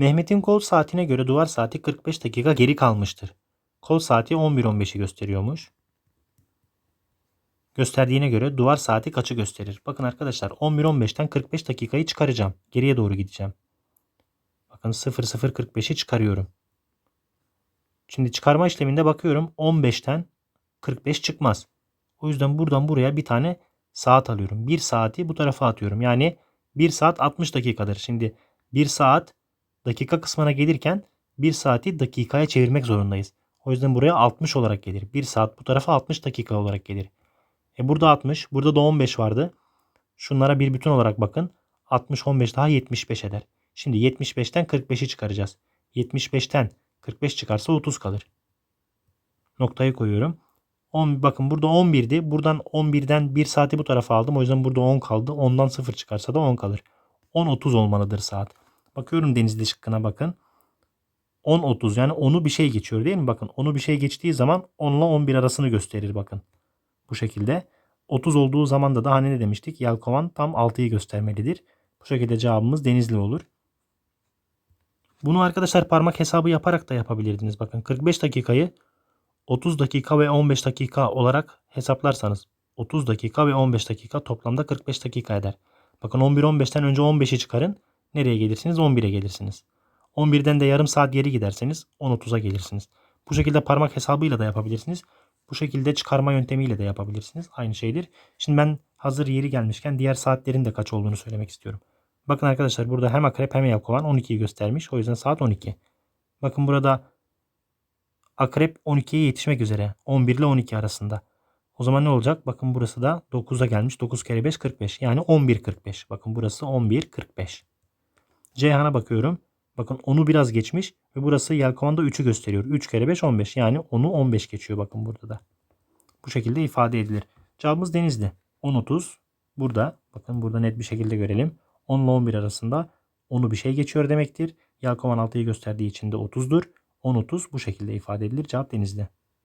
Mehmet'in kol saatine göre duvar saati 45 dakika geri kalmıştır. Kol saati 11.15'i gösteriyormuş. Gösterdiğine göre duvar saati kaçı gösterir? Bakın arkadaşlar 11.15'ten 45 dakikayı çıkaracağım. Geriye doğru gideceğim. Bakın 00.45'i çıkarıyorum. Şimdi çıkarma işleminde bakıyorum 15'ten 45 çıkmaz. O yüzden buradan buraya bir tane saat alıyorum. 1 saati bu tarafa atıyorum. Yani 1 saat 60 dakikadır. Şimdi 1 saat dakika kısmına gelirken 1 saati dakikaya çevirmek zorundayız. O yüzden buraya 60 olarak gelir. 1 saat bu tarafa 60 dakika olarak gelir. E burada 60, burada da 15 vardı. Şunlara bir bütün olarak bakın. 60 15 daha 75 eder. Şimdi 75'ten 45'i çıkaracağız. 75'ten 45 çıkarsa 30 kalır. Noktayı koyuyorum. 10, bakın burada 11'di. Buradan 11'den 1 saati bu tarafa aldım. O yüzden burada 10 kaldı. 10'dan 0 çıkarsa da 10 kalır. 10.30 olmalıdır saat. Bakıyorum denizli şıkkına bakın. 10.30 yani 10'u bir şey geçiyor değil mi? Bakın 10'u bir şey geçtiği zaman 10 ile 11 arasını gösterir bakın. Bu şekilde. 30 olduğu zaman da, da hani ne demiştik? Yelkovan tam 6'yı göstermelidir. Bu şekilde cevabımız denizli olur. Bunu arkadaşlar parmak hesabı yaparak da yapabilirdiniz. Bakın 45 dakikayı 30 dakika ve 15 dakika olarak hesaplarsanız 30 dakika ve 15 dakika toplamda 45 dakika eder. Bakın 11-15'ten önce 15'i çıkarın. Nereye gelirsiniz? 11'e gelirsiniz. 11'den de yarım saat geri giderseniz 10.30'a gelirsiniz. Bu şekilde parmak hesabıyla da yapabilirsiniz. Bu şekilde çıkarma yöntemiyle de yapabilirsiniz. Aynı şeydir. Şimdi ben hazır yeri gelmişken diğer saatlerin de kaç olduğunu söylemek istiyorum. Bakın arkadaşlar burada hem akrep hem yelkovan 12'yi göstermiş. O yüzden saat 12. Bakın burada akrep 12'ye yetişmek üzere. 11 ile 12 arasında. O zaman ne olacak? Bakın burası da 9'a gelmiş. 9 kere 5 45. Yani 11.45. Bakın burası 11.45. Ceyhan'a bakıyorum. Bakın 10'u biraz geçmiş ve burası yelkovanda 3'ü gösteriyor. 3 kere 5 15. Yani 10'u 15 geçiyor bakın burada da. Bu şekilde ifade edilir. Cevabımız Denizli. 10.30 burada. Bakın burada net bir şekilde görelim. 10 ile 11 arasında 10'u bir şey geçiyor demektir. Yelkovan 6'yı gösterdiği için de 30'dur. 10.30 bu şekilde ifade edilir. Cevap Denizli.